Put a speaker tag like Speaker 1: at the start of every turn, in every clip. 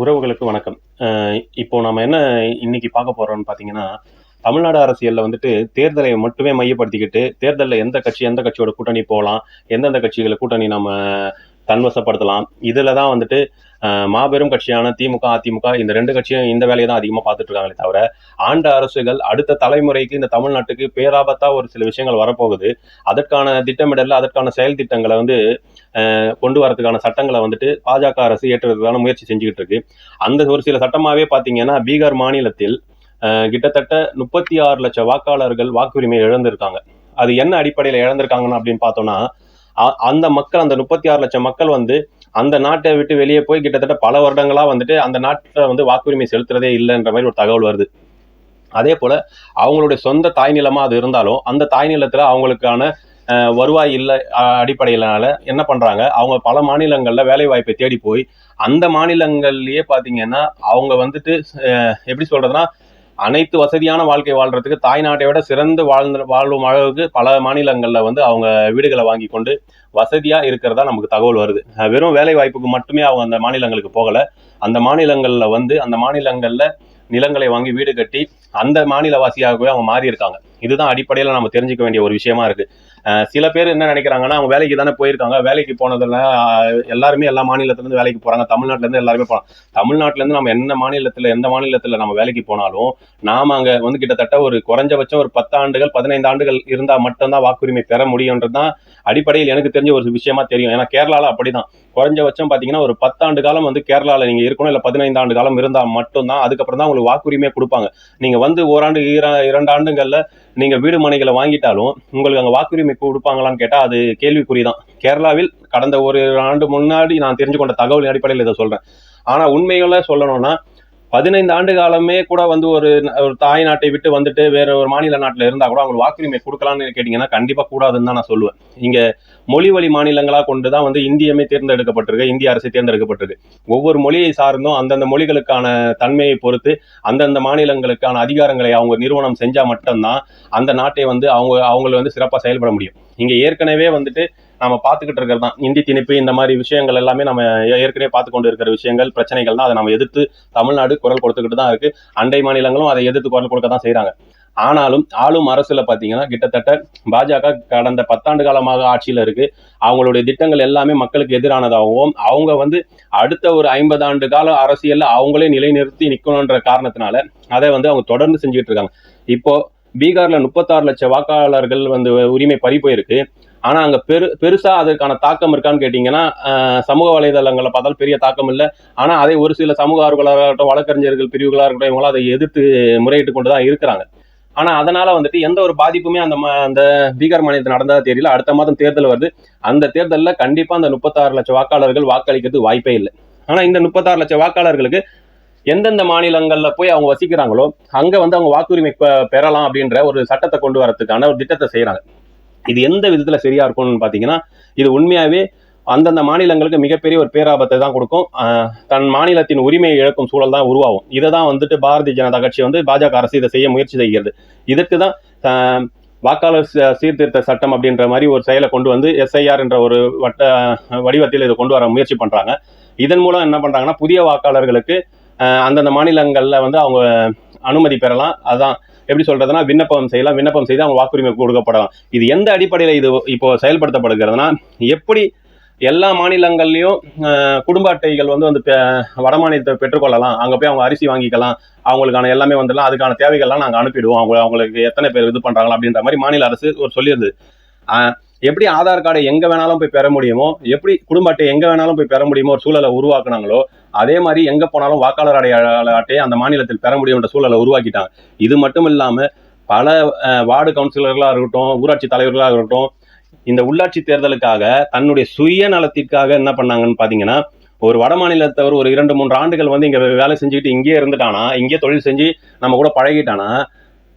Speaker 1: உறவுகளுக்கு வணக்கம். இப்போ நம்ம என்ன இன்னைக்கு பார்க்க போறோம்னு பார்த்தீங்கன்னா தமிழ்நாடு அரசியலில் வந்துட்டு தேர்தலை மட்டுமே மையப்படுத்திக்கிட்டு தேர்தலில் எந்த கட்சி எந்த கட்சியோட கூட்டணி போகலாம் எந்தெந்த கட்சிகளை கூட்டணி நம்ம தன்வசப்படுத்தலாம் இதில் தான் வந்துட்டு மாபெரும் கட்சியான திமுக அதிமுக இந்த ரெண்டு கட்சியும் இந்த வேலையை தான் அதிகமாக பார்த்துட்டு இருக்காங்களே தவிர ஆண்ட அரசுகள் அடுத்த தலைமுறைக்கு இந்த தமிழ்நாட்டுக்கு பேராபத்தா ஒரு சில விஷயங்கள் வரப்போகுது. அதற்கான திட்டமிடல அதற்கான செயல் திட்டங்களை வந்து கொண்டு வரதுக்கான சட்டங்களை வந்துட்டு பாஜக அரசு ஏற்றுறதுக்கான முயற்சி செஞ்சுக்கிட்டு இருக்கு. அந்த ஒரு சில சட்டமாவே பார்த்தீங்கன்னா பீகார் மாநிலத்தில் கிட்டத்தட்ட முப்பத்தி ஆறு லட்சம் வாக்காளர்கள் வாக்குரிமை இழந்திருக்காங்க. அது என்ன அடிப்படையில் இழந்திருக்காங்கன்னு அப்படின்னு பார்த்தோம்னா அந்த மக்கள் அந்த முப்பத்தி ஆறு லட்சம் மக்கள் வந்து அந்த நாட்டை விட்டு வெளியே போய் கிட்டத்தட்ட பல வருடங்களா வந்துட்டு அந்த நாட்டில் வந்து வாக்குரிமை செலுத்துறதே இல்லைன்ற மாதிரி ஒரு தகவல் வருது. அதே போல அவங்களுடைய சொந்த தாய் நிலமா அது இருந்தாலும் அந்த தாய் நிலத்துல அவங்களுக்கான வருவாய் இல்லை அடிப்படையிலான என்ன பண்றாங்க? அவங்க பல மாநிலங்கள்ல வேலை வாய்ப்பை தேடி போய் அந்த மாநிலங்கள்லயே பாத்தீங்கன்னா அவங்க வந்துட்டு எப்படி சொல்றதுன்னா அனைத்து வசதியான வாழ்க்கை வாழ்றதுக்கு தாய்நாட்டை விட சிறந்து வாழ்ந்து வாழும் அளவுக்கு பல மாநிலங்களில் வந்து அவங்க வீடுகளை வாங்கி கொண்டு வசதியாக இருக்கிறதா நமக்கு தகவல் வருது. வெறும் வேலை வாய்ப்புக்கு மட்டுமே அவங்க அந்த மாநிலங்களுக்கு போகலை. அந்த மாநிலங்களில் வந்து அந்த மாநிலங்களில் நிலங்களை வாங்கி வீடு கட்டி அந்த மாநிலவாசியாகவே அவங்க மாறி இருக்காங்க இதுதான் அடிப்படையில் நம்ம தெரிஞ்சுக்க வேண்டிய ஒரு விஷயமா இருக்கு. சில பேர் என்ன நினைக்கிறாங்கன்னா அவங்க வேலைக்கு தானே போயிருக்காங்க. வேலைக்கு போனதுல எல்லாருமே எல்லா மாநிலத்திலேருந்து வேலைக்கு போகிறாங்க தமிழ்நாட்டிலேருந்து எல்லாருமே போகிறாங்க தமிழ்நாட்டிலேருந்து நம்ம என்ன மாநிலத்தில் எந்த மாநிலத்தில் நம்ம வேலைக்கு போனாலும் நாம் அங்கே வந்து கிட்டத்தட்ட ஒரு குறைஞ்சபட்சம் ஒரு பத்து ஆண்டுகள் பதினைந்து ஆண்டுகள் இருந்தால் மட்டும்தான் வாக்குரிமை பெற முடியும்ன்றதுதான் அடிப்படையில் எனக்கு தெரிஞ்ச ஒரு விஷயமா தெரியும். ஏன்னா கேரளால அப்படிதான். குறைஞ்சபட்சம் பார்த்தீங்கன்னா ஒரு பத்தாண்டு காலம் வந்து கேரளாவில் நீங்கள் இருக்கணும். இல்லை பதினைந்து ஆண்டு காலம் இருந்தால் மட்டும்தான். அதுக்கப்புறம் தான் உங்களுக்கு வாக்குரிமையை கொடுப்பாங்க. நீங்கள் வந்து ஓராண்டு ஈர- நீங்கள் நீங்க வீடு மனைகளை வாங்கிட்டாலும் உங்களுக்கு அங்க வாக்குரிமை கொடுப்பாங்களான்னு கேட்டா அது கேள்விக்குறிதான். கேரளாவில் கடந்த ஒரு ஆண்டு முன்னாடி நான் தெரிஞ்சு கொண்ட தகவல் அடிப்படையில் இதை சொல்றேன். ஆனா உண்மைகளை சொல்லணும்னா பதினைந்து ஆண்டு காலமே கூட வந்து ஒரு ஒரு தாய் நாட்டை விட்டு வந்துட்டு வேற ஒரு மாநில நாட்டில் இருந்தா கூட அவங்களுக்கு வாக்குரிமை கொடுக்கலாம்னு கேட்டீங்கன்னா கண்டிப்பா கூடாதுன்னு தான் நான் சொல்லுவேன். இங்க மொழி வழி மாநிலங்களா கொண்டு தான் வந்து இந்தியமே தேர்ந்தெடுக்கப்பட்டிருக்கு இந்திய அரசு தேர்ந்தெடுக்கப்பட்டிருக்கு. ஒவ்வொரு மொழியை சார்ந்தும் அந்தந்த மொழிகளுக்கான தன்மையை பொறுத்து அந்தந்த மாநிலங்களுக்கான அதிகாரங்களை அவங்க நிறுவனம் செஞ்சா மட்டும்தான் அந்த நாட்டை வந்து அவங்க அவங்களை வந்து சிறப்பாக செயல்பட முடியும். இங்க ஏற்கனவே வந்துட்டு நம்ம பார்த்துக்கிட்டு இருக்கிறது தான். இந்தி திணிப்பு இந்த மாதிரி விஷயங்கள் எல்லாமே நம்ம ஏற்கனவே பார்த்து கொண்டு இருக்கிற விஷயங்கள் பிரச்சனைகள் தான். அதை நம்ம எதிர்த்து தமிழ்நாடு குரல் கொடுத்துக்கிட்டு தான் இருக்கு. அண்டை மாநிலங்களும் அதை எதிர்த்து குரல் கொடுக்க தான் செய்கிறாங்க ஆனாலும் ஆளும் அரசுல பாத்தீங்கன்னா கிட்டத்தட்ட பாஜக கடந்த பத்தாண்டு காலமாக ஆட்சியில இருக்கு. அவங்களுடைய திட்டங்கள் எல்லாமே மக்களுக்கு எதிரானதாகவும் அவங்க வந்து அடுத்த ஒரு ஐம்பது ஆண்டு கால அரசியல்ல அவங்களே நிலைநிறுத்தி நிக்கணுன்ற காரணத்தினால அதை வந்து அவங்க தொடர்ந்து செஞ்சுட்டு இருக்காங்க. இப்போ பீகார்ல முப்பத்தாறு லட்சம் வாக்காளர்கள் வந்து உரிமை பறி போயிருக்கு ஆனா அங்க பெரு பெருசா அதற்கான தாக்கம் இருக்கான்னு கேட்டீங்கன்னா சமூக வலைதளங்களை பார்த்தால் பெரிய தாக்கம் இல்லை. ஆனா அதை ஒரு சில சமூக ஆர்வலராக இருக்கட்டும் வழக்கறிஞர்கள் பிரிவுகளாக இருக்கட்டும் இவங்களாம் அதை எதிர்த்து முறையிட்டு கொண்டு தான் இருக்கிறாங்க. ஆனா அதனால வந்துட்டு எந்த ஒரு பாதிப்புமே அந்த ம- அந்த பீகார் மாநிலத்தில் நடந்ததா தெரியல. அடுத்த மாதம் தேர்தல் வருது. அந்த தேர்தலில் கண்டிப்பா அந்த முப்பத்தாறு லட்சம் வாக்காளர்கள் வாக்களிக்கிறதுக்கு வாய்ப்பே இல்லை. ஆனா இந்த முப்பத்தாறு லட்சம் வாக்காளர்களுக்கு எந்தெந்த மாநிலங்களில் போய் அவங்க வசிக்கிறாங்களோ அங்கே வந்து அவங்க வாக்குரிமை பெறலாம் அப்படின்ற ஒரு சட்டத்தை கொண்டு வரதுக்கான ஒரு திட்டத்தை செய்கிறாங்க இது எந்த விதத்துல சரியா இருக்கும்னு பாத்தீங்கன்னா இது உண்மையாவே அந்தந்த மாநிலங்களுக்கு மிகப்பெரிய ஒரு பேராபத்தை தான் கொடுக்கும். தன் மாநிலத்தின் உரிமையை இழக்கும் சூழல் தான் உருவாகும். இதை தான் வந்துட்டு பாரதிய ஜனதா கட்சி வந்து பாஜக அரசு இதை செய்ய முயற்சி செய்கிறது. இதுக்கு தான் வாக்காளர் ச- சீர்திருத்த சட்டம் அப்படின்ற மாதிரி ஒரு செயலை கொண்டு வந்து எஸ்ஐஆர் என்ற ஒரு வட்ட வடிவத்தில் இதை கொண்டு வர முயற்சி பண்றாங்க. இதன் மூலம் என்ன பண்றாங்கன்னா புதிய வாக்காளர்களுக்கு அந்தந்த மாநிலங்களில் வந்து அவங்க அனுமதி பெறலாம். அதான் எப்படி சொல்றதுன்னா விண்ணப்பம் செய்யலாம். விண்ணப்பம் செய்து அவங்க வாக்குரிமை கொடுக்கப்படலாம். இது எந்த அடிப்படையில் இது இப்போ செயல்படுத்தப்படுகிறதுனா எப்படி எல்லா மாநிலங்கள்லையும் குடும்ப அட்டைகள் வந்து வந்து பெ- வட மாநிலத்தை பெற்றுக்கொள்ளலாம். அங்கே போய் அவங்க அரிசி வாங்கிக்கலாம். அவங்களுக்கான எல்லாமே வந்துடலாம். அதுக்கான தேவைகள்லாம் நாங்கள் அனுப்பிடுவோம். அவங்க அவங்களுக்கு எத்தனை பேர் இது பண்ணுறாங்களா அப்படின்ற மாதிரி மாநில அரசு ஒரு சொல்லியிருந்தது. எப்படி ஆதார் கார்டை எங்க வேணாலும் போய் பெற முடியுமோ எப்படி குடும்ப அட்டை எங்க வேணாலும் போய் பெற முடியுமோ ஒரு சூழலை உருவாக்குனாங்களோ அதே மாதிரி எங்க போனாலும் வாக்காளர் அடையாள அட்டையை அந்த மாநிலத்தில் பெற முடியும்ன்ற சூழலை உருவாக்கிட்டாங்க. இது மட்டும் இல்லாம பல வார்டு கவுன்சிலர்களாக இருக்கட்டும் ஊராட்சி தலைவர்களாக இருக்கட்டும் இந்த உள்ளாட்சி தேர்தலுக்காக தன்னுடைய சுயநலத்திற்காக என்ன பண்ணாங்கன்னு பார்த்தீங்கன்னா ஒரு வட மாநிலத்தவர் ஒரு இரண்டு மூன்று ஆண்டுகள் வந்து இங்கே வேலை செஞ்சுக்கிட்டு இங்கேயே இருந்துட்டானா இங்கேயே தொழில் செஞ்சு நம்ம கூட பழகிட்டானா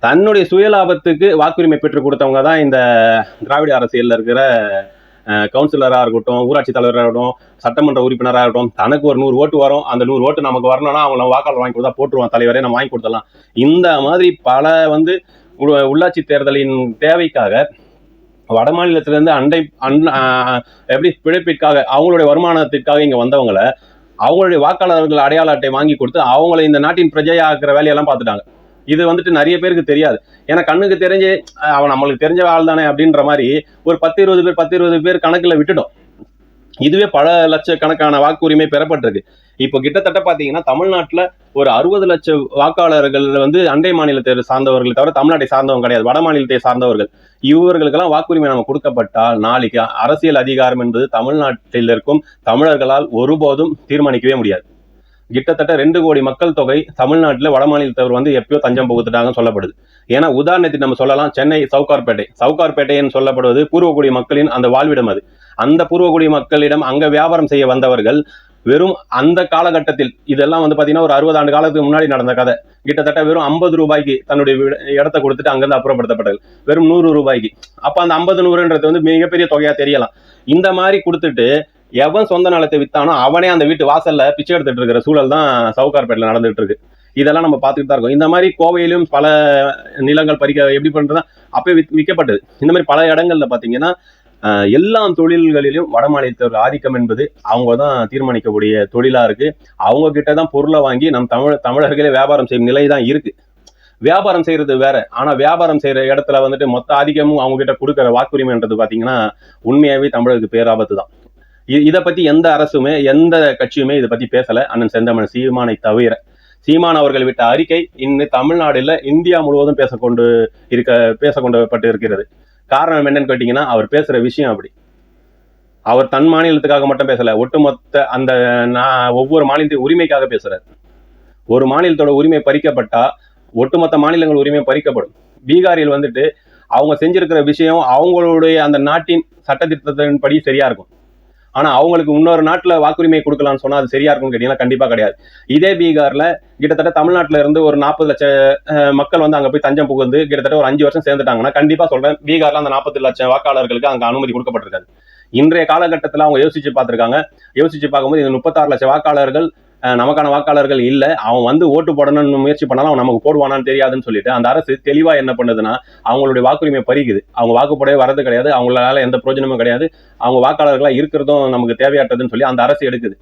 Speaker 1: தன்னுடைய சுயலாபத்துக்கு வாக்குரிமை பெற்றுக் கொடுத்தவங்க தான் இந்த திராவிட அரசியலில் இருக்கிற கவுன்சிலராக இருக்கட்டும் ஊராட்சி தலைவராக இருக்கட்டும் சட்டமன்ற உறுப்பினராக இருக்கட்டும் தனக்கு ஒரு நூறு ஓட்டு வரும். அந்த நூறு ஓட்டு நமக்கு வரணும்னா அவங்கள வாக்காளர் வாங்கி கொடுத்தா போட்டுருவான் தலைவரே நம்ம வாங்கி கொடுத்தலாம் இந்த மாதிரி பல வந்து உ- உள்ளாட்சி தேர்தலின் தேவைக்காக வட மாநிலத்திலேருந்து அண்டை அன் எப்படி பிழைப்பிற்காக அவங்களுடைய வருமானத்திற்காக இங்கே வந்தவங்களை அவங்களுடைய வாக்காளர்கள் அடையாள அட்டை வாங்கி கொடுத்து அவங்கள இந்த நாட்டின் பிரஜையாக்குற வேலையெல்லாம் பார்த்துட்டாங்க. இது வந்துட்டு நிறைய பேருக்கு தெரியாது. ஏன்னா கண்ணுக்கு தெரிஞ்சு அவன் நம்மளுக்கு தெரிஞ்ச ஆள் தானே அப்படின்ற மாதிரி ஒரு பத்து இருபது பேர் பத்து இருபது பேர் கணக்கில் விட்டுட்டோம். இதுவே பல லட்சக்கணக்கான வாக்குரிமை பெறப்பட்டிருக்கு. இப்போ கிட்டத்தட்ட பார்த்தீங்கன்னா தமிழ்நாட்டில் ஒரு அறுபது லட்சம் வாக்காளர்கள் வந்து அண்டை மாநிலத்தை சார்ந்தவர்கள் தவிர தமிழ்நாட்டை சார்ந்தவங்க கிடையாது. வட மாநிலத்தை சார்ந்தவர்கள். இவர்களுக்கெல்லாம் வாக்குரிமை நம்ம கொடுக்கப்பட்டால் நாளைக்கு அரசியல் அதிகாரம் என்பது தமிழ்நாட்டில் இருக்கும் தமிழர்களால் ஒருபோதும் தீர்மானிக்கவே முடியாது. கிட்டத்தட்ட ரெண்டு கோடி மக்கள் தொகை தமிழ்நாட்டில் வட மாநிலத்தவர் வந்து எப்பயோ தஞ்சம் புகுத்துட்டாங்கன்னு சொல்லப்படுது. ஏன்னா உதாரணத்துக்கு நம்ம சொல்லலாம் சென்னை சவுகார்பேட்டை. சவுகார்பேட்டைன்னு சொல்லப்படுவது பூர்வக்குடி மக்களின் அந்த வாழ்விடம் அது. அந்த பூர்வக்குடி மக்களிடம் அங்க வியாபாரம் செய்ய வந்தவர்கள் வெறும் அந்த காலகட்டத்தில் இதெல்லாம் வந்து பார்த்தீங்கன்னா ஒரு அறுபது ஆண்டு காலத்துக்கு முன்னாடி நடந்த கதை. கிட்டத்தட்ட வெறும் ஐம்பது ரூபாய்க்கு தன்னுடைய இடத்த கொடுத்துட்டு அங்கேருந்து அப்புறப்படுத்தப்பட்டது. வெறும் நூறு ரூபாய்க்கு. அப்போ அந்த ஐம்பது நூறுன்றது வந்து மிகப்பெரிய தொகையாக தெரியலாம். இந்த மாதிரி கொடுத்துட்டு எவன் சொந்த நிலத்தை வித்தானோ அவனே அந்த வீட்டு வாசல்ல பிச்சை எடுத்துட்டு இருக்கிற சூழல் தான் சவுகார்பேட்டில் நடந்துட்டு இருக்கு. இதெல்லாம் நம்ம பார்த்துட்டு தான் இருக்கோம். இந்த மாதிரி கோவையிலும் பல நிலங்கள் பறிக்க எப்படி பண்ணுறதா அப்போ வித்- விற்கப்பட்டது இந்த மாதிரி பல இடங்கள்ல பார்த்தீங்கன்னா எல்லா தொழில்களிலும் வட மாநிலத்தோட ஆதிக்கம் என்பது அவங்க தான் தீர்மானிக்கக்கூடிய தொழிலாக இருக்குது அவங்க கிட்ட தான் பொருளை வாங்கி நம் தமிழ் தமிழர்களே வியாபாரம் செய்யும் நிலை தான் இருக்குது வியாபாரம் செய்யறது வேற. ஆனால் வியாபாரம் செய்கிற இடத்துல வந்துட்டு மொத்த ஆதிக்கமும் அவங்க கிட்ட கொடுக்குற வாக்குரிமைன்றது பார்த்தீங்கன்னா உண்மையாகவே தமிழருக்கு பேராபத்து தான். இதை பத்தி எந்த அரசுமே எந்த கட்சியுமே இதை பத்தி பேசல. அண்ணன் செந்தமன் சீமானை தவிர. சீமான் அவர்கள் விட்ட அறிக்கை இன்னும் தமிழ்நாடுல இந்தியா முழுவதும் பேசக்கொண்டு இருக்க பேசக்கொண்டப்பட்டு இருக்கிறது. காரணம் என்னன்னு கேட்டீங்கன்னா அவர் பேசுற விஷயம் அப்படி. அவர் தன் மாநிலத்துக்காக மட்டும் பேசல. ஒட்டுமொத்த அந்த நான் ஒவ்வொரு மாநிலத்தின் உரிமைக்காக பேசுகிறார் ஒரு மாநிலத்தோட உரிமை பறிக்கப்பட்டா ஒட்டுமொத்த மாநிலங்கள் உரிமை பறிக்கப்படும். பீகாரில் வந்துட்டு அவங்க செஞ்சிருக்கிற விஷயம் அவங்களுடைய அந்த நாட்டின் சட்டத்திட்டத்தின்படி சரியா இருக்கும். ஆனா அவங்களுக்கு இன்னொரு நாட்டுல வாக்குரிமை கொடுக்கலாம்னு சொன்னா அது சரியா இருக்கும்னு கேட்டீங்கன்னா கண்டிப்பா கிடையாது. இதே பீகார்ல கிட்டத்தட்ட தமிழ்நாட்டுல இருந்து ஒரு நாற்பது லட்சம் மக்கள் வந்து அங்க போய் தஞ்சம் புகுந்து கிட்டத்தட்ட ஒரு அஞ்சு வருஷம் சேர்ந்துட்டாங்கன்னா கண்டிப்பா சொல்றேன் பீகார்ல அந்த நாற்பது லட்சம் வாக்காளர்களுக்கு அங்க அனுமதி கொடுக்கப்பட்டிருக்காது. இன்றைய காலகட்டத்தில் அவங்க யோசிச்சு பார்த்துருக்காங்க. யோசிச்சு பார்க்கும்போது இந்த முப்பத்தாறு லட்சம் வாக்காளர்கள் நமக்கான வாக்காளர்கள் இல்லை. அவன் வந்து ஓட்டு போடணும்னு முயற்சி பண்ணாலும் அவன் நமக்கு போடுவானான்னு தெரியாதுன்னு சொல்லிட்டு அந்த அரசு தெளிவாக என்ன பண்ணுதுன்னா அவங்களுடைய வாக்குரிமை பறிக்குது. அவங்க வாக்குப்படவே வரது கிடையாது. அவங்களால எந்த பிரயோஜனமும் கிடையாது. அவங்க வாக்காளர்களாக இருக்கிறதும் நமக்கு தேவையற்றதுன்னு சொல்லி அந்த அரசு எடுக்குது.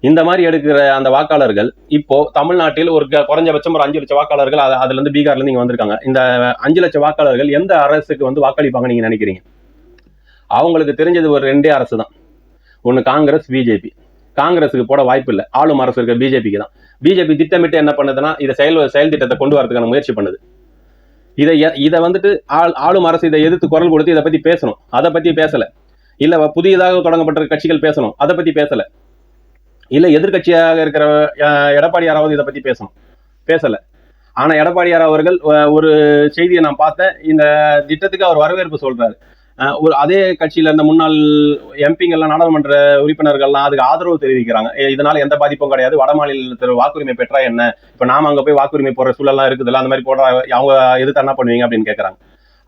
Speaker 1: இந்த மாதிரி எடுக்கிற அந்த வாக்காளர்கள் இப்போ தமிழ்நாட்டில் ஒரு குறைஞ்சபட்சம் ஒரு அஞ்சு லட்சம் வாக்காளர்கள் அது- அதுல இருந்து பீகார்ல இருந்து இங்க வந்திருக்காங்க. இந்த அஞ்சு லட்சம் வாக்காளர்கள் எந்த அரசுக்கு வந்து வாக்களிப்பாங்க நீங்க நினைக்கிறீங்க? அவங்களுக்கு தெரிஞ்சது ஒரு ரெண்டே அரசு தான் ஒன்று காங்கிரஸ் பிஜேபி காங்கிரஸுக்கு போட வாய்ப்பு இல்லை ஆளும் அரசு இருக்க பிஜேபிக்கு தான். பிஜேபி திட்டமிட்டு என்ன பண்ணுதுன்னா இதை செயல் செயல் திட்டத்தை கொண்டு வரதுக்கான முயற்சி பண்ணுது. இதை இதை வந்துட்டு ஆள் ஆளும் அரசு இதை எதிர்த்து குரல் கொடுத்து இதை பத்தி பேசணும். அதை பத்தி பேசல. இல்ல புதியதாக தொடங்கப்பட்ட கட்சிகள் பேசணும். அதை பத்தி பேசல. இல்ல எதிர்க்கட்சியாக இருக்கிற அஹ், எடப்பாடியாராவது இதை பத்தி பேசணும். பேசல. ஆனா எடப்பாடியார் அவர்கள் ஒரு செய்தியை நான் பார்த்தேன். இந்த திட்டத்துக்கு அவர் வரவேற்பு சொல்றாரு. ஒரு அதே கட்சியில இந்த முன்னாள் எம்பிங்கள்லாம் நாடாளுமன்ற உறுப்பினர்கள்லாம் அதுக்கு ஆதரவு தெரிவிக்கிறாங்க. இதனால எந்த பாதிப்பும் கிடையாது. வட மாநிலத்தில் வாக்குரிமை பெற்றா என்ன? இப்ப நாம அங்க போய் வாக்குரிமை போடுற சூழல்லாம் இருக்குதுல்ல அந்த மாதிரி போடுற அவங்க எதுக்கு என்ன பண்ணுவீங்க அப்படின்னு கேட்கறாங்க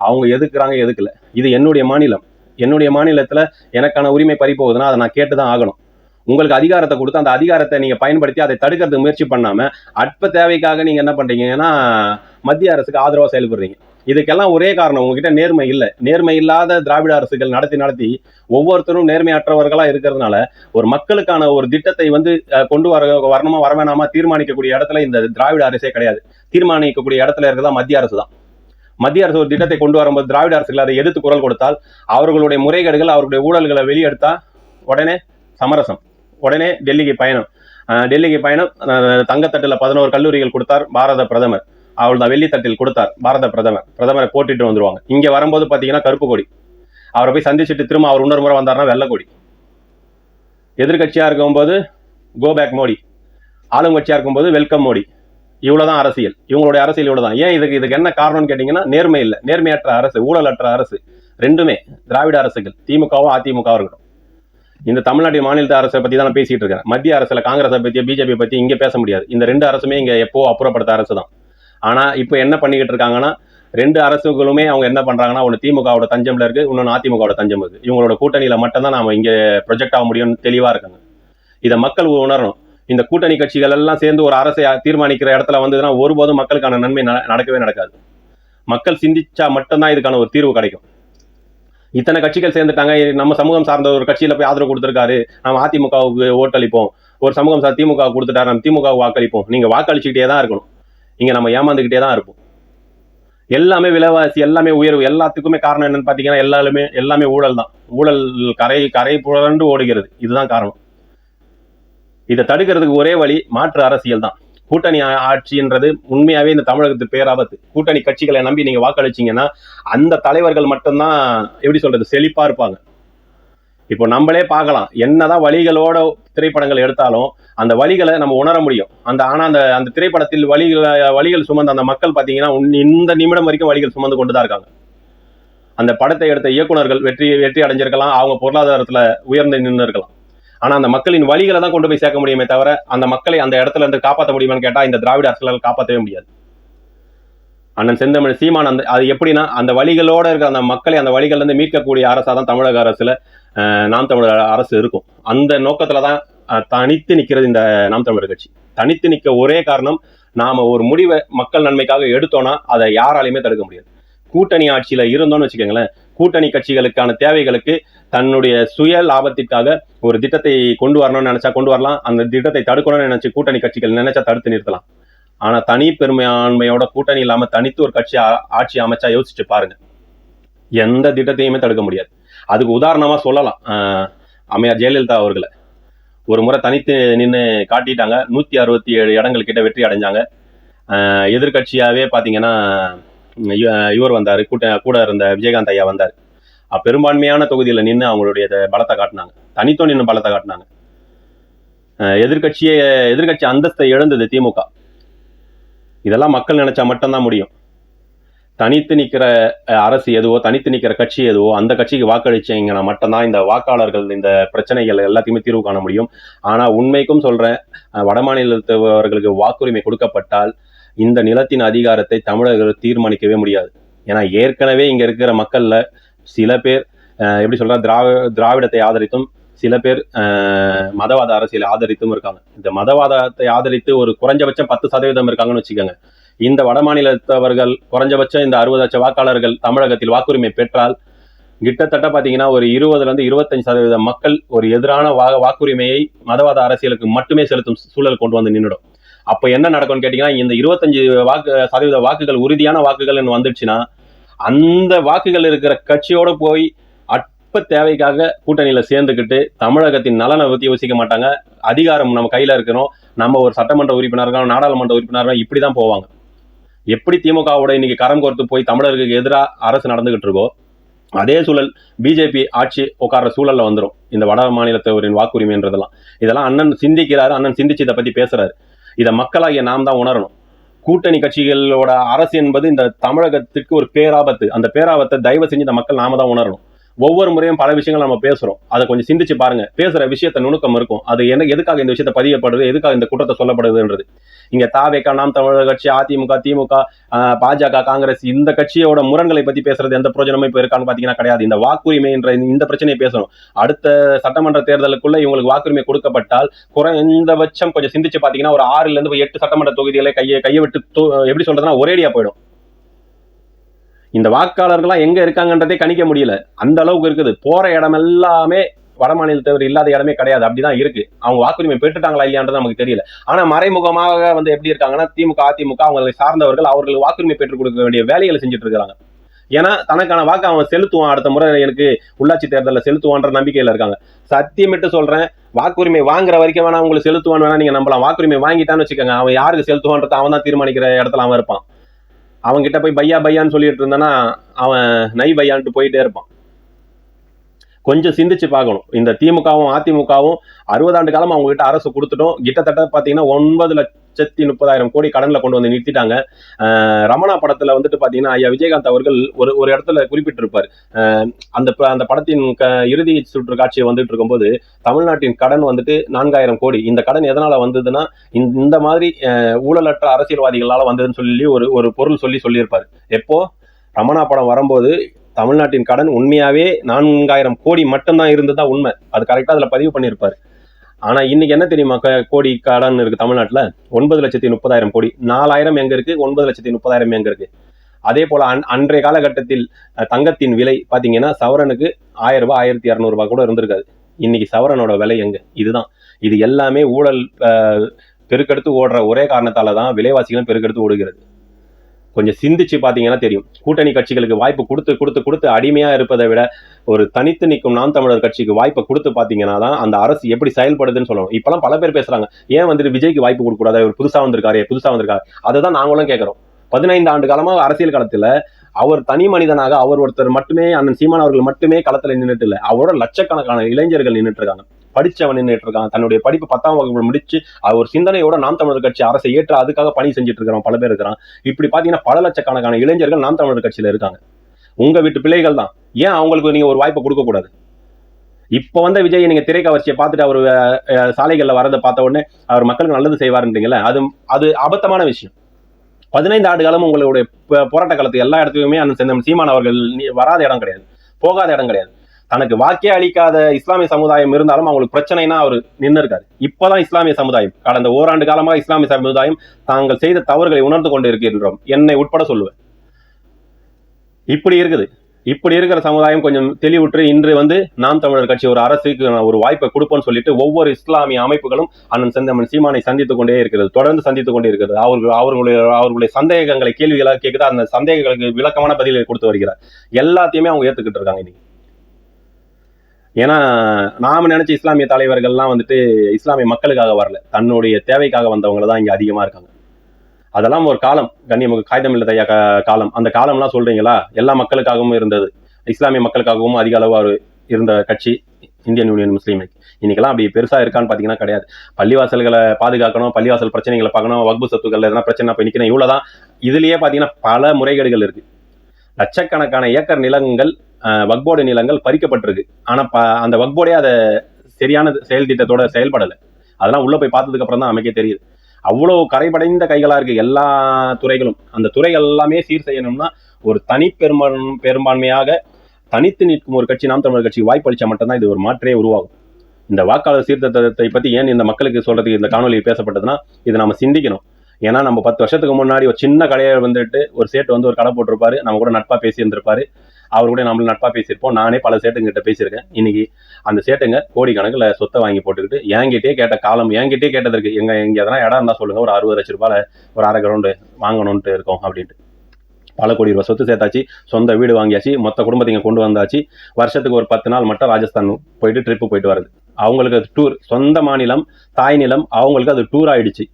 Speaker 1: அவங்க எதுக்குறாங்க எதுக்குல? இது என்னுடைய மாநிலம். என்னுடைய மாநிலத்துல எனக்கான உரிமை பறி போகுதுன்னா அதை நான் கேட்டுதான் ஆகணும். உங்களுக்கு அதிகாரத்தை கொடுத்து அந்த அதிகாரத்தை நீங்க பயன்படுத்தி அதை தடுக்கிறதுக்கு முயற்சி பண்ணாம அற்ப தேவைக்காக நீங்க என்ன பண்றீங்கன்னா மத்திய அரசுக்கு ஆதரவா செயல்படுறீங்க. இதுக்கெல்லாம் ஒரே காரணம் உங்ககிட்ட நேர்மை இல்லை. நேர்மை இல்லாத திராவிட அரசுகள் நடத்தி நடத்தி ஒவ்வொருத்தரும் நேர்மையற்றவர்களாக இருக்கிறதுனால ஒரு மக்களுக்கான ஒரு திட்டத்தை வந்து கொண்டு வர வரணுமா வர வேணாமா தீர்மானிக்கக்கூடிய இடத்துல இந்த திராவிட அரசே கிடையாது. தீர்மானிக்கக்கூடிய இடத்துல இருக்கிறதா மத்திய அரசு தான். மத்திய அரசு ஒரு திட்டத்தை கொண்டு வரும்போது திராவிட அரசுகள் அதை எதிர்த்து குரல் கொடுத்தால் அவர்களுடைய முறைகேடுகள் அவர்களுடைய ஊழல்களை வெளியெடுத்தா உடனே சமரசம் உடனே டெல்லிக்கு பயணம். டெல்லிக்கு பயணம் தங்கத்தட்டில் பதினோரு கல்லூரிகள் கொடுத்தார் பாரத பிரதமர். அவள் வெள்ளித்தட்டில் கொடுத்தார் பாரத பிரதமர். பிரதமரை போட்டிட்டு வந்துருவாங்க. இங்க வரும்போது பாத்தீங்கன்னா கருப்பு கொடி. அவரை போய் சந்திச்சுட்டு திரும்ப அவர் இன்னொரு முறை வந்தாருன்னா வெள்ளக்கொடி எதிர்கட்சியா இருக்கும்போது கோபேக் மோடி. ஆளுங்கட்சியா இருக்கும்போது வெல்கம் மோடி. இவ்வளவுதான் அரசியல். இவங்களுடைய அரசியல் இவ்வளவுதான். ஏன் இதுக்கு இதுக்கு என்ன காரணம்னு கேட்டீங்கன்னா நேர்மை இல்லை. நேர்மையற்ற அரசு ஊழலற்ற அரசு. ரெண்டுமே திராவிட அரசுகள். திமுகவும் அதிமுகவும் இருக்கட்டும். இந்த தமிழ்நாடு மாநில அரசை பத்தி தான் நான் பேசிட்டு இருக்கேன். மத்திய அரசுல காங்கிரஸை பத்தி பிஜேபி பத்தி இங்க பேச முடியாது. இந்த ரெண்டு அரசுமே இங்க எப்போ அப்புறப்படுத்த அரசு தான் ஆனால் இப்போ என்ன பண்ணிக்கிட்டு இருக்காங்கன்னா ரெண்டு அரசுகளுமே அவங்க என்ன பண்ணுறாங்கன்னா ஒன்று திமுகவோட தஞ்சம்ல இருக்குது இன்னொன்று அதிமுகவோட தஞ்சம் இருக்குது இவங்களோட கூட்டணியில் மட்டும்தான் நாம் இங்கே ப்ரொஜெக்ட் ஆக முடியும்னு தெளிவாக இருக்காங்க. இதை மக்கள் உணரணும். இந்த கூட்டணி கட்சிகள் எல்லாம் சேர்ந்து ஒரு அரசை தீர்மானிக்கிற இடத்துல வந்ததுன்னா ஒருபோதும் மக்களுக்கான நன்மை நடக்கவே நடக்காது. மக்கள் சிந்திச்சா மட்டும்தான் இதுக்கான ஒரு தீர்வு கிடைக்கும். இத்தனை கட்சிகள் சேர்ந்துட்டாங்க நம்ம சமூகம் சார்ந்த ஒரு கட்சியில் போய் ஆதரவு கொடுத்துருக்காரு நம்ம அதிமுகவுக்கு ஓட்டளிப்போம். ஒரு சமூகம் சார் திமுக கொடுத்துட்டாரு நம்ம திமுக வாக்களிப்போம். நீங்கள் வாக்களிச்சுக்கிட்டே தான் இருக்கணும். இங்கே நம்ம ஏமாந்துக்கிட்டே தான் இருப்போம். எல்லாமே விலைவாசி எல்லாமே உயர்வு எல்லாத்துக்குமே காரணம் என்னன்னு பார்த்தீங்கன்னா எல்லாருமே எல்லாமே ஊழல் தான். ஊழல் கரை கரை புரண்டு ஓடுகிறது. இதுதான் காரணம். இதை தடுக்கிறதுக்கு ஒரே வழி மாற்று அரசியல் தான். கூட்டணி ஆ- ஆட்சின்றது உண்மையாவே இந்த தமிழகத்துக்கு பேராபத்து. கூட்டணி கட்சிகளை நம்பி நீங்க வாக்களிச்சீங்கன்னா அந்த தலைவர்கள் மட்டும்தான் எப்படி சொல்றது செழிப்பா இருப்பாங்க. இப்போ நம்மளே பார்க்கலாம். என்னதான் வழிகளோட திரைப்படங்கள் எடுத்தாலும் அந்த வழிகளை நம்ம உணர முடியும். அந்த ஆனா அந்த அந்த திரைப்படத்தில் வழிகள் வழிகள் சுமந்த அந்த மக்கள் பாத்தீங்கன்னா இந்த நிமிடம் வரைக்கும் வழிகள் சுமந்து கொண்டு தான் இருக்காங்க. அந்த படத்தை எடுத்த இயக்குனர்கள் வெற்றி வெற்றி அடைஞ்சிருக்கலாம். அவங்க பொருளாதாரத்துல உயர்ந்து நின்று இருக்கலாம். ஆனா அந்த மக்களின் வழிகளை தான் கொண்டு போய் சேர்க்க முடியுமே தவிர அந்த மக்களை அந்த இடத்துல இருந்து காப்பாற்ற முடியுமான்னு கேட்டா இந்த திராவிட அரசுகளால் காப்பாற்றவே முடியாது. அண்ணன் செந்தமிழ் சீமான் அந்த அது எப்படின்னா அந்த வழிகளோட இருக்க அந்த மக்களை அந்த வழிகள்ல இருந்து மீட்கக்கூடிய அரசா தான் தமிழக அரசுல நாம் தமிழர் அரசு இருக்கும். அந்த நோக்கத்துல தான் தனித்து நிற்கிறது இந்த நாம் தமிழர் கட்சி. தனித்து நிற்க ஒரே காரணம் நாம ஒரு முடிவை மக்கள் நன்மைக்காக எடுத்தோன்னா அதை யாராலையுமே தடுக்க முடியாது. கூட்டணி ஆட்சியில இருந்தோம்னு வச்சுக்கோங்களேன் கூட்டணி கட்சிகளுக்கான தேவைகளுக்கு தன்னுடைய சுய லாபத்திற்காக ஒரு திட்டத்தை கொண்டு வரணும்னு நினைச்சா கொண்டு வரலாம் அந்த திட்டத்தை தடுக்கணும்னு நினைச்சு கூட்டணி கட்சிகள் நினைச்சா தடுத்து நிறுத்தலாம். ஆனா தனி பெருமையாண்மையோட கூட்டணி இல்லாம தனித்து ஒரு கட்சி ஆட்சி அமைச்சா யோசிச்சு பாருங்க. எந்த திட்டத்தையுமே தடுக்க முடியாது. அதுக்கு உதாரணமாக சொல்லலாம். ஆஹ் அம்மையார் ஜெயலலிதா அவர்களை. ஒரு முறை தனித்து நின்று காட்டிட்டாங்க. நூற்றி அறுபத்தி ஏழு இடங்கள் கிட்ட வெற்றி அடைஞ்சாங்க. எதிர்கட்சியாகவே பார்த்தீங்கன்னா இவர் வந்தார் கூட்ட கூட இருந்த விஜயகாந்த் ஐயா வந்தார். பெரும்பான்மையான தொகுதியில் நின்று அவங்களுடைய பலத்தை காட்டினாங்க. தனித்தோ நின்று பலத்தை காட்டினாங்க. அஹ் எதிர்கட்சி எதிர்க்கட்சி அந்தஸ்தை இழந்தது திமுக இதெல்லாம் மக்கள் நினைச்சா மட்டும்தான் முடியும். தனித்து நிற்கிற அரசு எதுவோ தனித்து நிற்கிற கட்சி எதுவோ அந்த கட்சிக்கு வாக்களிச்சீங்கன்னா மட்டும்தான் இந்த வாக்காளர்கள் இந்த பிரச்சனைகள் எல்லாத்தையுமே தீர்வு காண முடியும். ஆனால் உண்மைக்கும் சொல்கிறேன் அஹ், வடமாநிலத்தவர்களுக்கு வாக்குரிமை கொடுக்கப்பட்டால் இந்த நிலத்தின் அதிகாரத்தை தமிழர்கள் தீர்மானிக்கவே முடியாது. ஏன்னா ஏற்கனவே இங்கே இருக்கிற மக்களில் சில பேர் எப்படி சொல்கிற திராவி திராவிடத்தை ஆதரித்தும் சில பேர் மதவாத அரசியலை ஆதரித்தும் இருக்காங்க. இந்த மதவாதத்தை ஆதரித்து ஒரு குறைஞ்சபட்சம் பத்து சதவீதம் இருக்காங்கன்னு வச்சுக்கோங்க. இந்த வடமாநிலத்தவர்கள் குறைஞ்சபட்சம் இந்த அறுபது லட்சம் வாக்காளர்கள் தமிழகத்தில் வாக்குரிமை பெற்றால் கிட்டத்தட்ட பார்த்தீங்கன்னா ஒரு இருபதுலேருந்து இருபத்தஞ்சு சதவீத மக்கள் ஒரு எதிரான வா வாக்குரிமையை மதவாத அரசியலுக்கு மட்டுமே செலுத்தும் சூழல் கொண்டு வந்து நின்றுடும் அப்போ என்ன நடக்கும்னு கேட்டிங்கன்னா இந்த இருபத்தஞ்சு வாக்கு சதவீத வாக்குகள் உறுதியான வாக்குகள் வந்துடுச்சுன்னா அந்த வாக்குகள் இருக்கிற கட்சியோடு போய் அற்ப தேவைக்காக கூட்டணியில் சேர்ந்துக்கிட்டு தமிழகத்தின் நலனை பற்றி யோசிக்க மாட்டாங்க. அதிகாரம் நம்ம கையில் இருக்கிறோம் நம்ம ஒரு சட்டமன்ற உறுப்பினர்கள் நாடாளுமன்ற உறுப்பினர்கள் இப்படிதான் போவாங்க. எப்படி திமுகவோட இன்னைக்கு கரம் கோர்த்து போய் தமிழர்களுக்கு எதிராக அரசு நடந்துகிட்டு இருக்கோ அதே சூழல் பிஜேபி ஆட்சி உட்கார்ற சூழல்ல வந்துடும் இந்த வட மாநிலத்தவரின் வாக்குரிமைன்றதெல்லாம் இதெல்லாம் அண்ணன் சிந்திக்கிறாரு அண்ணன் சிந்திச்சு இதை பத்தி பேசுறாரு. இதை மக்களாகிய நாம் தான் உணரணும். கூட்டணி கட்சிகளோட அரசு என்பது இந்த தமிழகத்துக்கு ஒரு பேராபத்து. அந்த பேராபத்தை தயவு செஞ்சு இந்த மக்கள் நாம தான் உணரணும். ஒவ்வொரு முறையும் பல விஷயங்கள் நம்ம பேசுறோம். அதை கொஞ்சம் சிந்திச்சு பாருங்க. பேசுற விஷயத்த நுணுக்கம் இருக்கும். அது என்ன எதுக்காக இந்த விஷயத்த பதியப்படுது? எதுக்காக இந்த குற்றத்தை சொல்லப்படுதுன்றது. இங்க தாவேக்கா நாம் தமிழர் கட்சி அதிமுக திமுக பாஜக காங்கிரஸ் இந்த கட்சியோட முரண்களை பத்தி பேசுறது எந்த பிரயோஜனமும் இப்ப இருக்கான்னு பாத்தீங்கன்னா கிடையாது. இந்த வாக்குரிமை என்ற இந்த பிரச்சனையை பேசணும். அடுத்த சட்டமன்ற தேர்தலுக்குள்ள இவங்களுக்கு வாக்குரிமை கொடுக்கப்பட்டால் குறைந்தபட்சம் கொஞ்சம் சிந்திச்சு பாத்தீங்கன்னா ஒரு ஆறுல இருந்து எட்டு சட்டமன்ற தொகுதிகளை கையை கையை விட்டு எப்படி சொல்றதுன்னா ஒரேடியா போயிடும். இந்த வாக்காளர்கள்லாம் எங்க இருக்காங்கன்றதே கணிக்க முடியல. அந்த அளவுக்கு இருக்குது. போற இடம் எல்லாமே வட மாநிலத்தவர் இல்லாத இடமே கிடையாது. அப்படிதான் இருக்கு. அவங்க வாக்குரிமை பெற்றுட்டாங்களா இல்லையான்றது நமக்கு தெரியல. ஆனா மறைமுகமாக வந்து எப்படி இருக்காங்கன்னா திமுக அதிமுக அவங்களை சார்ந்தவர்கள் அவர்களுக்கு வாக்குரிமை பெற்றுக் கொடுக்க வேண்டிய வேலைகளை செஞ்சுட்டு இருக்காங்க ஏன்னா தனக்கான வாக்கு அவன் செலுத்துவான். அடுத்த முறை எனக்கு உள்ளாட்சி தேர்தலில் செலுத்துவான்ற நம்பிக்கையில் இருக்காங்க. சத்தியமிட்டு சொல்றேன். வாக்குரிமை வாங்குற வரைக்கும் வேணா உங்களுக்கு செலுத்துவான் வேணா நீங்க நம்பலாம். வாக்குரிமை வாங்கிட்டான்னு வச்சுக்கோங்க. அவன் யாருக்கு செலுத்துவான்றத அவன் தான் தீர்மானிக்கிற இடத்துல அவன் இருப்பான். அவன்கிட்ட போய் பையா பையான்னு சொல்லிட்டு இருந்தானா அவன் நை பையான்ட்டு போயிட்டே இருப்பான். கொஞ்சம் சிந்திச்சு பார்க்கணும். இந்த திமுகவும் அதிமுகவும் அறுபதாண்டு காலம் அவங்க கிட்ட அரசு கொடுத்துட்டோம். கிட்டத்தட்ட பார்த்தீங்கன்னா ஒன்பது லட்சத்தி முப்பதாயிரம் கோடி கடனில் கொண்டு வந்து நிறுத்திட்டாங்க. ரமணா படத்தில் வந்துட்டு பார்த்தீங்கன்னா ஐயா விஜயகாந்த் அவர்கள் ஒரு ஒரு இடத்துல குறிப்பிட்டிருப்பார். அந்த ப- அந்த படத்தின் க இறுதி சுற்று காட்சியை வந்துட்டு இருக்கும்போது தமிழ்நாட்டின் கடன் வந்துட்டு நான்காயிரம் கோடி. இந்த கடன் எதனால் வந்ததுன்னா இந்த- மாதிரி ஊழலற்ற அரசியல்வாதிகளால் வந்ததுன்னு சொல்லி ஒரு ஒரு பொருள் சொல்லி சொல்லியிருப்பார். எப்போ? ரமணா படம் வரும்போது தமிழ்நாட்டின் கடன் உண்மையாவே நான்காயிரம் கோடி மட்டும்தான் இருந்ததா உண்மை. அது கரெக்டா அதுல பதிவு பண்ணியிருப்பாரு. ஆனா இன்னைக்கு என்ன தெரியுமா க- கோடி கடன் இருக்கு தமிழ்நாட்டுல? ஒன்பது லட்சத்தி முப்பதாயிரம் கோடி. நாலாயிரம் எங்க இருக்கு? ஒன்பது லட்சத்தி முப்பதாயிரம் எங்க இருக்கு? அதே போல அன் அன்றைய காலகட்டத்தில் தங்கத்தின் விலை பாத்தீங்கன்னா சவரனுக்கு ஆயிரம் ரூபாய் ஆயிரத்தி இரநூறுபா கூட இருந்திருக்காது. இன்னைக்கு சவரனோட விலை எங்க? இதுதான். இது எல்லாமே ஊழல் பெருக்கெடுத்து ஓடுற ஒரே காரணத்தால தான் விலைவாசிகளும் பெருக்கெடுத்து ஓடுகிறது. கொஞ்சம் சிந்திச்சு பார்த்தீங்கன்னா தெரியும். கூட்டணி கட்சிகளுக்கு வாய்ப்பு கொடுத்து கொடுத்து கொடுத்து அடிமையாக இருப்பதை விட ஒரு தனித்து நிற்கும் நாம் தமிழர் கட்சிக்கு வாய்ப்பை கொடுத்து பார்த்தீங்கன்னா தான் அந்த அரசு எப்படி செயல்படுதுன்னு சொல்லணும். இப்பெல்லாம் பல பேர் பேசுறாங்க. ஏன் வந்துட்டு விஜய்க்கு வாய்ப்பு கொடுக்க கூடாது அவர் புதுசாக வந்திருக்காரு புதுசாக வந்திருக்காரு? அதை தான் நாங்களும் கேட்குறோம் பதினைந்து ஆண்டு காலமாக அரசியல் காலத்தில் அவர் தனி மனிதனாக அவர் ஒருத்தர் மட்டுமே அண்ணன் சீமான் அவர்கள் மட்டுமே களத்தில் நின்றுட்டு இல்லை. அவரோட லட்சக்கணக்கான இளைஞர்கள் நின்றுட்டு இருக்காங்க. படிச்சவன் நின்றுட்டு இருக்கான். தன்னுடைய படிப்பு பத்தாம் வகுப்பு முடிச்சு அவர் ஒரு சிந்தனையோட நாம் தமிழர் கட்சி அரசை ஏற்று அதுக்காக பணி செஞ்சுட்டு இருக்கிறான் பல பேர் இருக்கிறான். இப்படி பாத்தீங்கன்னா பல லட்சக்கணக்கான இளைஞர்கள் நாம் தமிழர் கட்சியில இருக்காங்க. உங்க வீட்டு பிள்ளைகள் தான். ஏன் அவங்களுக்கு நீங்க ஒரு வாய்ப்பை கொடுக்க கூடாது? இப்போ வந்த விஜய் நீங்க திரைக்கவர்ச்சியை பார்த்துட்டு அவர் அஹ், சாலைகள்ல வரதை பார்த்த உடனே அவர் மக்களுக்கு நல்லது செய்வாருன்றீங்களே அது அது அபத்தமான விஷயம். பதினைந்து ஆண்டு காலம் உங்களுடைய போராட்ட காலத்து எல்லா இடத்துலையுமே அந்த சீமான் அவர்கள் நீ- வராத இடம் கிடையாது. போகாத இடம் கிடையாது. தனக்கு வாக்கே அளிக்காத இஸ்லாமிய சமுதாயம் இருந்தாலும் அவங்களுக்கு பிரச்சனைனா அவர் நின்று இருக்காரு இப்பதான் இஸ்லாமிய சமுதாயம் கடந்த ஓராண்டு காலமாக இஸ்லாமிய சமுதாயம் தாங்கள் செய்த தவறுகளை உணர்ந்து கொண்டு இருக்கின்றோம் என்னை உட்பட சொல்லுவேன். இப்படி இருக்குது. இப்படி இருக்கிற சமுதாயம் கொஞ்சம் தெளிவுற்று இன்று வந்து நாம் தமிழர் கட்சி ஒரு அரசுக்கு ஒரு வாய்ப்பை கொடுப்போம்னு சொல்லிட்டு ஒவ்வொரு இஸ்லாமிய அமைப்புகளும் அண்ணன் செந்தமன் சீமானை சந்தித்துக் கொண்டே இருக்கிறது தொடர்ந்து சந்தித்துக் கொண்டே இருக்கிறது. அவர்கள் அவர்களுடைய அவர்களுடைய சந்தேகங்களை கேள்விகளாக கேட்குது? அந்த சந்தேகங்களுக்கு விளக்கமான பதிலை கொடுத்து வருகிறார். எல்லாத்தையுமே அவங்க ஏற்றுக்கிட்டு இருக்காங்க இன்னைக்கு. ஏன்னா நாம நினைச்ச இஸ்லாமிய தலைவர்கள்லாம் வந்துட்டு இஸ்லாமிய மக்களுக்காக வரல. தன்னுடைய தேவைக்காக வந்தவங்க தான் இங்கே அதிகமாக இருக்காங்க. அதெல்லாம் ஒரு காலம். கண்ணியமுக காகிதம் இல்ல தையா காலம். அந்த காலம்லாம் சொல்றீங்களா? எல்லா மக்களுக்காகவும் இருந்தது. இஸ்லாமிய மக்களுக்காகவும் அதிக அளவு இருந்த கட்சி இந்தியன் யூனியன் முஸ்லீம் லீக். இன்னைக்கெல்லாம் அப்படி பெருசா இருக்கான்னு பாத்தீங்கன்னா கிடையாது. பள்ளிவாசல்களை பாதுகாக்கணும் பள்ளிவாசல் பிரச்சனைகளை பார்க்கணும் வகுப்பு சொத்துக்கள் எதனா பிரச்சனை போய் இவ்வளோ இவ்வளவுதான். இதுலயே பாத்தீங்கன்னா பல முறைகேடுகள் இருக்கு. லட்சக்கணக்கான ஏக்கர் நிலங்கள் வக்போர்டு நிலங்கள் பறிக்கப்பட்டிருக்கு. ஆனா ப- அந்த வக்போர்டே அதை சரியான செயல் திட்டத்தோட செயல்படலை. அதெல்லாம் உள்ள போய் பார்த்ததுக்கு அப்புறம் தான் நமக்கே தெரியுது. அவ்வளோ கரைபடைந்த கைகளா இருக்கு எல்லா துறைகளும். அந்த துறை எல்லாமே சீர் செய்யணும்னா ஒரு தனி பெரும்பான் பெரும்பான்மையாக தனித்து நிற்கும் ஒரு கட்சி நாம் தமிழர் கட்சி வாய்ப்பளிச்சா மட்டும்தான் இது ஒரு மாற்றே உருவாகும். இந்த வாக்காளர் சீர்திருத்தத்தை பத்தி ஏன் இந்த மக்களுக்கு சொல்றதுக்கு இந்த காணொலியில் பேசப்பட்டதுன்னா இதை நம்ம சிந்திக்கணும். ஏன்னா நம்ம பத்து வருஷத்துக்கு முன்னாடி ஒரு சின்ன கடையை வந்துட்டு ஒரு சேட்டு வந்து ஒரு கடை போட்டிருப்பாரு நம்ம கூட நட்பா பேசியிருந்திருப்பாரு. அவர் கூட நம்மள நட்பா பேசியிருப்போம். நானே பல சேட்டுங்கிட்ட பேசியிருக்கேன். இன்னைக்கு அந்த சேட்டுங்க கோடிக்கணக்கில் சொத்தை வாங்கி போட்டுக்கிட்டு என்கிட்டயே கேட்ட காலம் என்கிட்டயே கேட்டதற்கு எங்க எங்க எதனா இடம் இருந்தா சொல்லுங்க. ஒரு அறுபது லட்ச ரூபாயில ஒரு அரை கிரவுண்டு வாங்கணும்ட்டு இருக்கோம் அப்படின்ட்டு. பல கோடி ரூபாய் சொத்து சேர்த்தாச்சு. சொந்த வீடு வாங்கியாச்சு. மொத்த குடும்பத்தைங்க கொண்டு வந்தாச்சு. வருஷத்துக்கு ஒரு பத்து நாள் மட்டும் ராஜஸ்தான் போயிட்டு ட்ரிப்பு போயிட்டு வருது அவங்களுக்கு அது டூர் சொந்த மாநிலம் தாய் நிலம் அவங்களுக்கு அது டூர் ஆயிடுச்சு.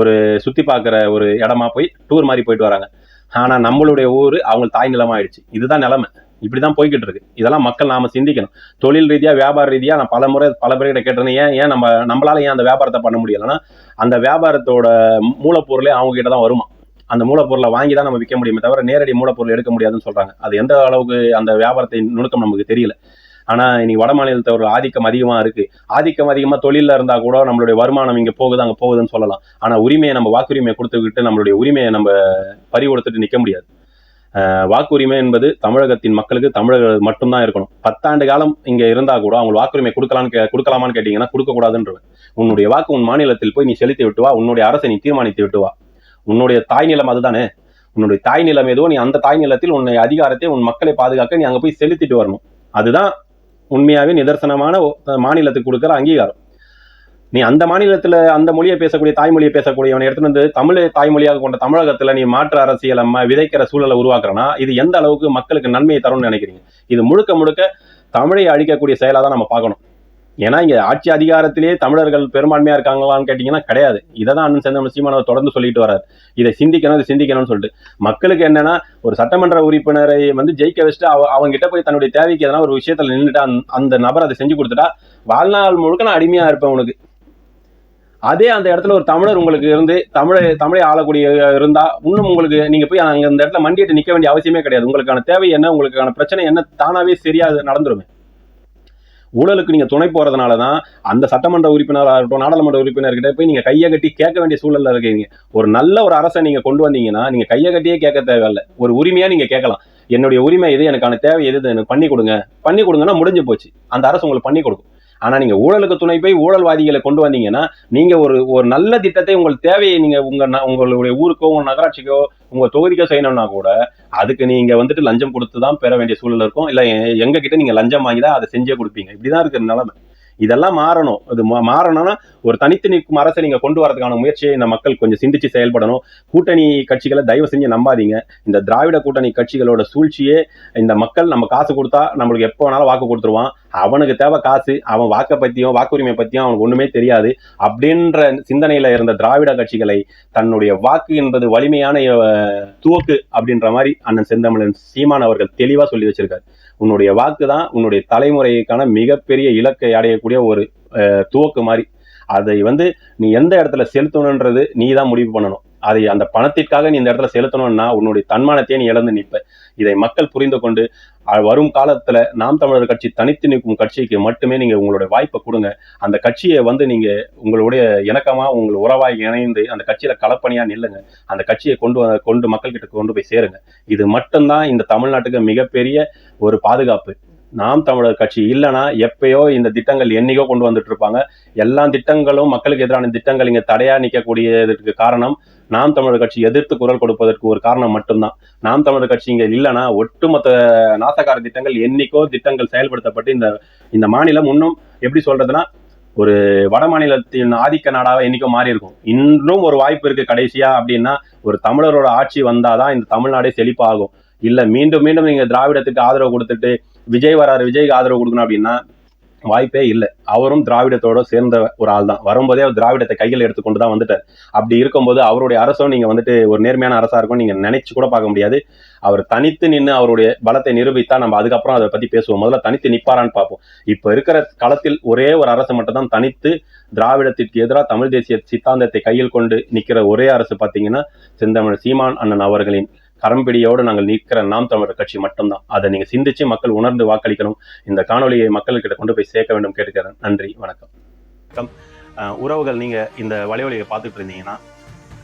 Speaker 1: ஒரு சுற்றி பார்க்குற ஒரு இடமா போய் டூர் மாதிரி போயிட்டு வராங்க. ஆனால் நம்மளுடைய ஊர் அவங்க தாய் நிலமா ஆயிடுச்சு. இதுதான் நிலமை. இப்படிதான் போய்கிட்டு இருக்கு இதெல்லாம் மக்கள் நாம சிந்திக்கணும். தொழில் ரீதியா வியாபார ரீதியா நான் பல முறை பல பேர்கிட்ட கேட்டிருந்தேன். ஏன் ஏன் நம்ம நம்மளால ஏன் அந்த வியாபாரத்தை பண்ண முடியலன்னா அந்த வியாபாரத்தோட மூலப்பொருளே அவங்க கிட்ட தான் வருமா? அந்த மூலப்பொருளை வாங்கி தான் நம்ம விற்க முடியுமே தவிர நேரடி மூலப்பொருள் எடுக்க முடியாதுன்னு சொல்றாங்க. அது எந்த அளவுக்கு அந்த வியாபாரத்தை நுணுக்கம் நமக்கு தெரியல. ஆனா இன்னைக்கு வட மாநிலத்தோட ஆதிக்கம் அதிகமா இருக்கு. ஆதிக்கம் அதிகமா தொழில இருந்தா கூட நம்மளுடைய வருமானம் இங்க போகுது அங்க போகுதுன்னு சொல்லலாம். ஆனா உரிமையை நம்ம வாக்குரிமையை கொடுத்துக்கிட்டு நம்மளுடைய உரிமையை நம்ம பறி கொடுத்துட்டு நிக்க முடியாது. வாக்குரிமை என்பது தமிழகத்தின் மக்களுக்கு தமிழர்கள் மட்டும்தான் இருக்கணும். பத்தாண்டு காலம் இங்க இருந்தா கூட அவங்க வாக்குரிமை கொடுக்கலான்னு கே- கொடுக்கலாமான்னு கேட்டீங்கன்னா கொடுக்க உன்னுடைய வாக்கு உன் மாநிலத்தில் போய் நீ செலுத்தி விட்டு வா உன்னுடைய அரசை நீ தீர்மானித்து விட்டு வா. உன்னுடைய தாய் நிலம் அதுதானே? உன்னுடைய தாய் நிலம் எதுவோ நீ அந்த தாய் நிலத்தில் உன்னை அதிகாரத்தை உன் மக்களை பாதுகாக்க நீ அங்க போய் செலுத்திட்டு வரணும். அதுதான் உண்மையாவே நிதர்சனமான மாநிலத்துக்கு கொடுக்குற அங்கீகாரம். நீ அந்த மாநிலத்தில் அந்த மொழியை பேசக்கூடிய தாய்மொழியை பேசக்கூடியவனை எடுத்துட்டு வந்து தமிழை தாய்மொழியாக கொண்ட தமிழகத்தில் நீ மாற்று அரசியல் அம்மா விதைக்கிற சூழலை உருவாக்குறனா? இது எந்த அளவுக்கு மக்களுக்கு நன்மையை தரும்னு நினைக்கிறீங்க? இது முழுக்க முழுக்க தமிழை அழிக்கக்கூடிய செயலாக தான் நம்ம பார்க்கணும். ஏன்னா இங்கே ஆட்சி அதிகாரத்திலேயே தமிழர்கள் பெரும்பான்மையாக இருக்காங்களான்னு கேட்டிங்கன்னா கிடையாது. இதை தான் அண்ணன் சேர்ந்த சீமானவர் தொடர்ந்து சொல்லிட்டு வராரு இதை சிந்திக்கணும் இதை சிந்திக்கணும்னு சொல்லிட்டு. மக்களுக்கு என்னன்னா ஒரு சட்டமன்ற உறுப்பினரை வந்து ஜெயிக்க வச்சுட்டு அவ அவங்ககிட்ட போய் தன்னுடைய தேவைக்கு எதனா ஒரு விஷயத்தில் நின்றுட்டு அந்த- அந்த நபர் அதை செஞ்சு கொடுத்துட்டா வாழ்நாள் முழுக்க நான் அடிமையாக இருப்பேன் உனக்கு. அதே அந்த இடத்துல ஒரு தமிழர் உங்களுக்கு இருந்து தமிழை தமிழை ஆளக்கூடிய இருந்தா இன்னும் உங்களுக்கு நீங்க போய் அங்க அந்த இடத்துல மண்டிட்டு நிக்க வேண்டிய அவசியமே கிடையாது. உங்களுக்கான தேவை என்ன உங்களுக்கான பிரச்சனை என்ன தானாவே சரியாது நடந்துருமே. ஊழலுக்கு நீங்க துணை போறதுனால தான் அந்த சட்டமன்ற உறுப்பினராக இருக்கட்டும் நாடாளுமன்ற உறுப்பினர்கிட்ட போய் நீங்க கையை கட்டி கேட்க வேண்டிய சூழல்ல இருக்கீங்க. ஒரு நல்ல ஒரு அரசை நீங்க கொண்டு வந்தீங்கன்னா நீங்க கையை கட்டியே கேட்க தேவையில்ல. ஒரு உரிமையா நீங்க கேட்கலாம். என்னுடைய உரிமை எது எனக்கான தேவை எது எனக்கு பண்ணி கொடுங்க. பண்ணி கொடுங்கன்னா முடிஞ்சு போச்சு. அந்த அரசு உங்களுக்கு பண்ணி கொடுக்கும். ஆனால் நீங்கள் ஊழலுக்கு துணை போய் ஊழல்வாதிகளை கொண்டு வந்தீங்கன்னா நீங்கள் ஒரு ஒரு நல்ல திட்டத்தை உங்கள் தேவையை நீங்கள் உங்கள் ந- உங்களுடைய ஊருக்கோ உங்கள் நகராட்சிக்கோ உங்கள் தொகுதிக்கோ செய்யணும்னா கூட அதுக்கு நீங்கள் வந்துட்டு லஞ்சம் கொடுத்து தான் பெற வேண்டிய சூழல் இருக்கும். இல்லை எங்ககிட்ட நீங்கள் லஞ்சம் வாங்கி தான் அதை செஞ்சே கொடுப்பீங்க. இப்படிதான் இருக்கிற நிலமை. இதெல்லாம் மாறணும். அது மா- மாறணும்னா ஒரு தனித்து நிற்கும் அரசை நீங்க கொண்டு வரதுக்கான முயற்சியை இந்த மக்கள் கொஞ்சம் சிந்திச்சு செயல்படணும். கூட்டணி கட்சிகளை தயவு செஞ்சு நம்பாதீங்க. இந்த திராவிட கூட்டணி கட்சிகளோட சூழ்ச்சியே இந்த மக்கள் நம்ம காசு கொடுத்தா நம்மளுக்கு எப்போ வேணாலும் வாக்கு கொடுத்துருவான். அவனுக்கு தேவை காசு அவன் வாக்கை பத்தியும் வாக்குரிமை பத்தியும் அவனுக்கு ஒண்ணுமே தெரியாது. அப்படின்ற சிந்தனையில இருந்த திராவிட கட்சிகளை தன்னுடைய வாக்கு என்பது வலிமையான துவக்கு அப்படின்ற மாதிரி அண்ணன் செந்தமிழன் சீமான் அவர்கள் தெளிவா சொல்லி வச்சிருக்காரு. உன்னுடைய வாக்கு தான் உன்னுடைய தலைமுறைக்கான மிகப்பெரிய இலக்கை அடையக்கூடிய ஒரு துவக்கு மாதிரி அதை வந்து நீ எந்த இடத்துல செலுத்தணுன்றது நீ தான் முடிவு பண்ணணும். அதை அந்த பணத்திற்காக நீ இந்த இடத்துல செலுத்தணும்னா உன்னுடைய தன்மானத்தையே நீ இழந்து நிற்ப. இதை மக்கள் புரிந்து கொண்டு வரும் காலத்துல நாம் தமிழர் கட்சி தனித்து நிற்கும் கட்சிக்கு மட்டுமே நீங்க உங்களுடைய வாய்ப்பை கொடுங்க. அந்த கட்சியை வந்து நீங்க உங்களுடைய இணக்கமா உங்கள் உறவாய் இணைந்து அந்த கட்சியில களப்பணியா நில்லுங்க. அந்த கட்சியை கொண்டு வந்த கொண்டு மக்கள் கிட்ட கொண்டு போய் சேருங்க. இது மட்டும்தான் இந்த தமிழ்நாட்டுக்கு மிகப்பெரிய ஒரு பாதுகாப்பு. நாம் தமிழர் கட்சி இல்லைன்னா எப்பயோ இந்த திட்டங்கள் என்னைக்கோ கொண்டு வந்துட்டு இருப்பாங்க. எல்லா திட்டங்களும் மக்களுக்கு எதிரான திட்டங்கள் இங்க தடையா நிற்கக்கூடியதற்கு காரணம் நாம் தமிழர் கட்சி எதிர்த்து குரல் கொடுப்பதற்கு ஒரு காரணம் மட்டும்தான். நாம் தமிழர் கட்சி இங்கே இல்லைன்னா ஒட்டுமொத்த நாசகார திட்டங்கள் என்னைக்கோ திட்டங்கள் செயல்படுத்தப்பட்டு இந்த இந்த மாநிலம் இன்னும் எப்படி சொல்றதுன்னா ஒரு வட மாநிலத்தின் ஆதிக்க நாடாக என்னைக்கோ மாறி இருக்கும் இன்னும் ஒரு வாய்ப்பு இருக்கு கடைசியா அப்படின்னா ஒரு தமிழரோட ஆட்சி வந்தாதான் இந்த தமிழ்நாடே செழிப்பாகும். இல்ல மீண்டும் மீண்டும் நீங்க திராவிடத்துக்கு ஆதரவு கொடுத்துட்டு விஜய் வராரு விஜய்க்கு ஆதரவு கொடுக்கணும் அப்படின்னா வாய்ப்பே இல்லை. அவரும் திராவிடத்தோட சேர்ந்த ஒரு ஆள் தான் வரும்போதே அவர் திராவிடத்தை கையில் எடுத்துக்கொண்டு தான் வந்துட்டார். அப்படி இருக்கும்போது அவருடைய அரசும் நீங்கள் வந்துட்டு ஒரு நேர்மையான அரசாக இருக்கும் நீங்கள் நினைச்சு கூட பார்க்க முடியாது. அவர் தனித்து நின்று அவருடைய பலத்தை நிரூபித்தா நம்ம அதுக்கப்புறம் அதை பற்றி பேசுவோம். முதல்ல தனித்து நிப்பாரான்னு பார்ப்போம். இப்போ இருக்கிற களத்தில் ஒரே ஒரு அரசு மட்டும் தான் தனித்து திராவிடத்திற்கு எதிராக தமிழ் தேசிய சித்தாந்தத்தை கையில் கொண்டு நிற்கிற ஒரே அரசு பார்த்தீங்கன்னா செந்தமிழ் சீமான் அண்ணன் அவர்களின் கரம்பிடியோடு நாங்கள் நிற்கிற நாம் தமிழர் கட்சி மட்டும்தான். அதை நீங்க சிந்திச்சு மக்கள் உணர்ந்து வாக்களிக்கணும். இந்த காணொலியை மக்கள்கிட்ட கொண்டு போய் சேர்க்க வேண்டும் கேட்டுக்கிறேன். நன்றி வணக்கம். உறவுகள் நீங்க இந்த வலைவலியை பார்த்துட்டு இருந்தீங்கன்னா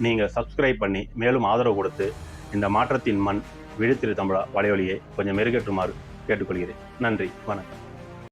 Speaker 1: நீங்க சப்ஸ்கிரைப் பண்ணி மேலும் ஆதரவு கொடுத்து இந்த மாற்றத்தின் மண் விழுத்திரு தமிழா வலைவலியை கொஞ்சம் மெருகேற்றுமாறு கேட்டுக்கொள்கிறேன். நன்றி வணக்கம்.